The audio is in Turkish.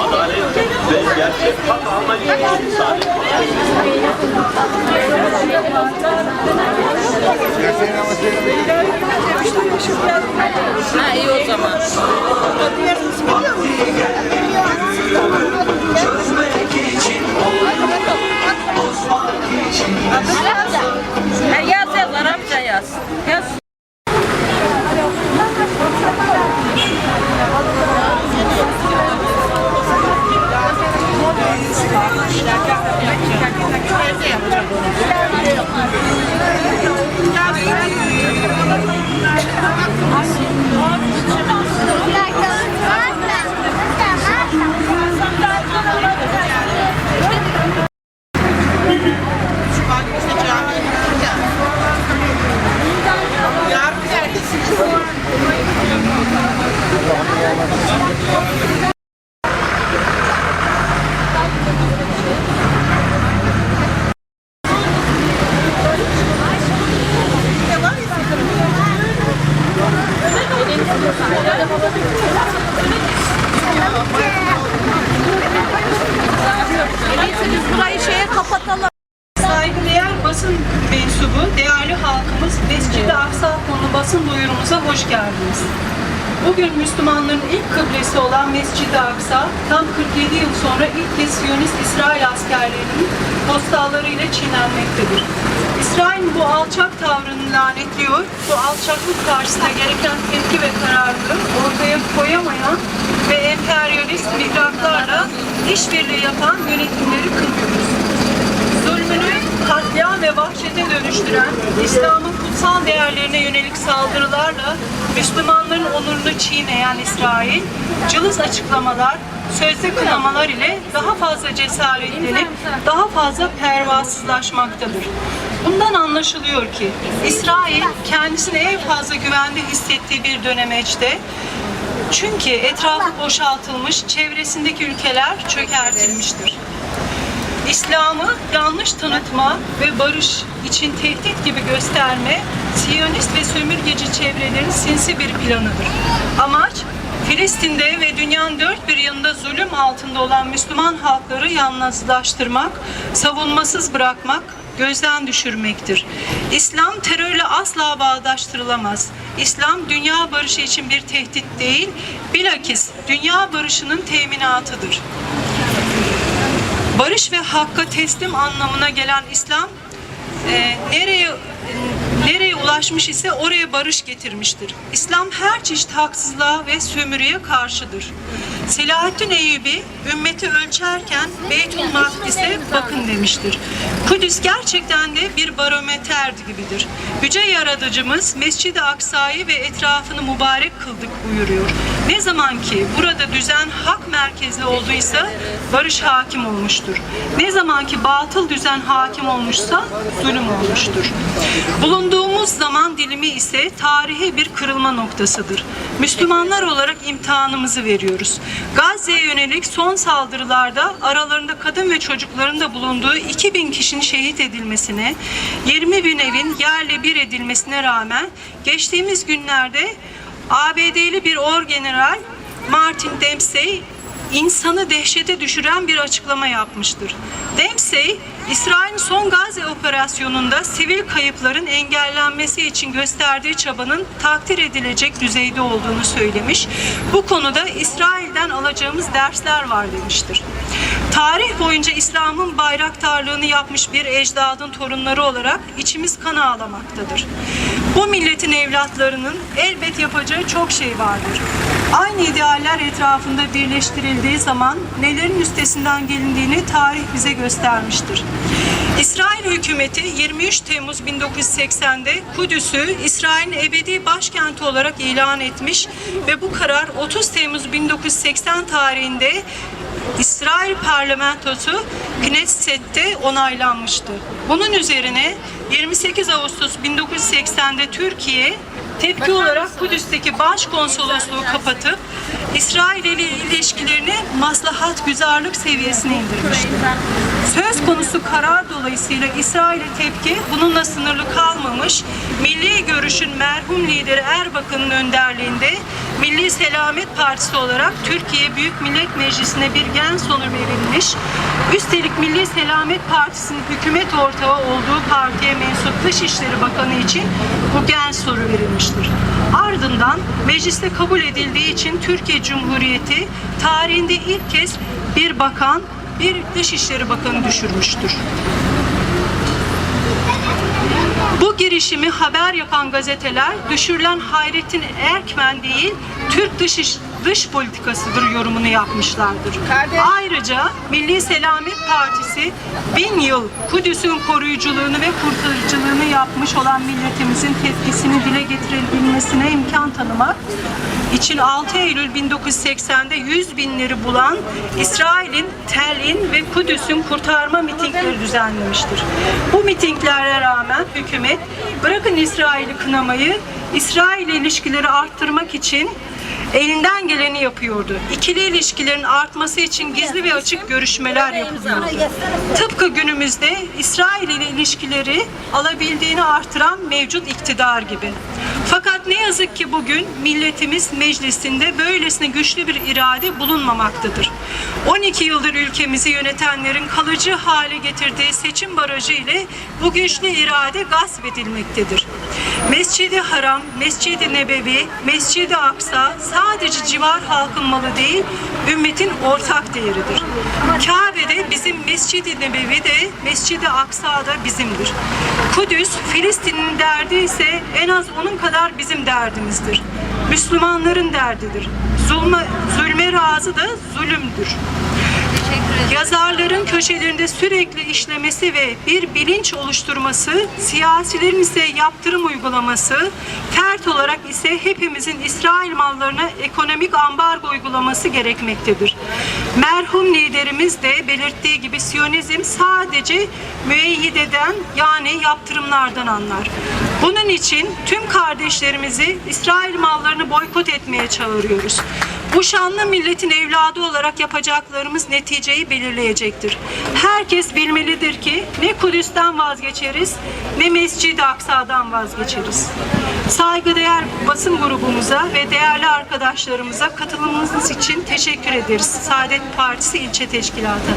adalet ve gerçek hak anlayışını saadet Ha iyi o zaman. Burayı şeye kapatalım. Saygıdeğer basın mensubu, değerli halkımız, Mescid-i Aksa konu basın duyurumuza hoş geldiniz. Bugün Müslümanların ilk kıblesi olan Mescid-i Aksa, tam 47 yıl sonra ilk kez Siyonist İsrail askerlerinin postallarıyla çiğnenmektedir. İsrail bu alçak tavrını lanetliyor, bu alçaklık karşısında gereken tepki ve kararlılığı ortaya koyamayan ve emperyalist mihraklarla işbirliği yapan yönetimleri kınıyoruz zulmünü katliam ve vahşete dönüştüren, İslam'ın kutsal değerlerine yönelik saldırılarla Müslümanların onurunu çiğneyen İsrail, cılız açıklamalar, sözde kınamalar ile daha fazla cesaretlenip daha fazla pervasızlaşmaktadır. Bundan anlaşılıyor ki İsrail kendisini en fazla güvende hissettiği bir dönemeçte çünkü etrafı boşaltılmış, çevresindeki ülkeler çökertilmiştir. İslam'ı yanlış tanıtma ve barış için tehdit gibi gösterme, Siyonist ve sömürgeci çevrelerin sinsi bir planıdır. Amaç, Filistin'de ve dünyanın dört bir yanında zulüm altında olan Müslüman halkları yalnızlaştırmak, savunmasız bırakmak, gözden düşürmektir. İslam terörle asla bağdaştırılamaz. İslam dünya barışı için bir tehdit değil, bilakis dünya barışının teminatıdır. Barış ve hakka teslim anlamına gelen İslam e, nereye nereye ulaşmış ise oraya barış getirmiştir. İslam her çeşit haksızlığa ve sömürüye karşıdır. Selahaddin Eyyubi ümmeti ölçerken Beytül Makdis'e bakın demiştir. Kudüs gerçekten de bir barometerdi gibidir. Yüce Yaratıcımız Mescid-i Aksa'yı ve etrafını mübarek kıldık buyuruyor. Ne zaman ki burada düzen hak merkezli olduysa barış hakim olmuştur. Ne zaman ki batıl düzen hakim olmuşsa zulüm olmuştur. Bulunduğumuz zaman dilimi ise tarihi bir kırılma noktasıdır. Müslümanlar olarak imtihanımızı veriyoruz. Gazze'ye yönelik son saldırılarda aralarında kadın ve çocukların da bulunduğu 2000 kişinin şehit edilmesine, 20 bin evin yerle bir edilmesine rağmen geçtiğimiz günlerde ABD'li bir orgeneral Martin Dempsey insanı dehşete düşüren bir açıklama yapmıştır. Dempsey, İsrail'in son Gazze operasyonunda sivil kayıpların engellenmesi için gösterdiği çabanın takdir edilecek düzeyde olduğunu söylemiş. Bu konuda İsrail'den alacağımız dersler var demiştir. Tarih boyunca İslam'ın bayraktarlığını yapmış bir ecdadın torunları olarak içimiz kan ağlamaktadır. Bu milletin evlatlarının elbet yapacağı çok şey vardır. Aynı idealler etrafında birleştirildiği zaman nelerin üstesinden gelindiğini tarih bize göstermiştir. İsrail hükümeti 23 Temmuz 1980'de Kudüs'ü İsrail'in ebedi başkenti olarak ilan etmiş ve bu karar 30 Temmuz 1980 tarihinde İsrail parlamentosu Knesset'te onaylanmıştı. Bunun üzerine 28 Ağustos 1980'de Türkiye tepki olarak Kudüs'teki başkonsolosluğu kapatıp İsrail ile ilişkilerini maslahat güzarlık seviyesine indirmişti. Söz konusu karar dolayısıyla İsrail'e tepki bununla sınırlı kalmamış, milli görüşün merhum lideri Erbakan'ın önderliğinde Milli Selamet Partisi olarak Türkiye Büyük Millet Meclisi'ne bir gen sonu verilmiş. Üstelik Milli Selamet Partisi'nin hükümet ortağı olduğu partiye mensup Dışişleri Bakanı için bu gen soru verilmiştir. Ardından mecliste kabul edildiği için Türkiye Cumhuriyeti tarihinde ilk kez bir bakan, bir Dışişleri Bakanı düşürmüştür. Bu girişimi haber yapan gazeteler düşürülen Hayrettin Erkmen değil, Türk dış, dış politikasıdır yorumunu yapmışlardır. Ayrıca Milli Selamet Partisi bin yıl Kudüs'ün koruyuculuğunu ve kurtarıcılığını yapmış olan milletimizin tepkisini dile getirebilmesine imkan tanımak için 6 Eylül 1980'de 100 binleri bulan İsrail'in Tel'in ve Kudüs'ün kurtarma mitingleri düzenlemiştir. Bu mitinglere rağmen hükümet bırakın İsrail'i kınamayı, İsrail ilişkileri arttırmak için elinden geleni yapıyordu. İkili ilişkilerin artması için gizli ve açık görüşmeler yapılıyordu. Tıpkı günümüzde İsrail ile ilişkileri alabildiğini artıran mevcut iktidar gibi. Fakat ne yazık ki bugün milletimiz meclisinde böylesine güçlü bir irade bulunmamaktadır. 12 yıldır ülkemizi yönetenlerin kalıcı hale getirdiği seçim barajı ile bu güçlü irade gasp edilmektedir. Mescidi Haram, Mescidi Nebevi, Mescidi Aksa sadece civar halkın malı değil, ümmetin ortak değeridir. Kabe de bizim Mescidi Nebevi de, Mescidi Aksa da bizimdir. Kudüs, Filistin'in derdi ise en az onun kadar bizim derdimizdir. Müslümanların derdidir. Zulme, zulme razı da zulümdür. Yazarların köşelerinde sürekli işlemesi ve bir bilinç oluşturması, siyasilerin ise yaptırım uygulaması, fert olarak ise hepimizin İsrail mallarına ekonomik ambargo uygulaması gerekmektedir. Merhum liderimiz de belirttiği gibi Siyonizm sadece müeyyideden yani yaptırımlardan anlar. Bunun için tüm kardeşlerimizi İsrail mallarını boykot etmeye çağırıyoruz. Bu şanlı milletin evladı olarak yapacaklarımız neticeyi belirleyecektir. Herkes bilmelidir ki ne Kudüs'ten vazgeçeriz ne Mescid-i Aksa'dan vazgeçeriz. Saygıdeğer basın grubumuza ve değerli arkadaşlarımıza katılımınız için teşekkür ederiz. Saadet Partisi İlçe Teşkilatı.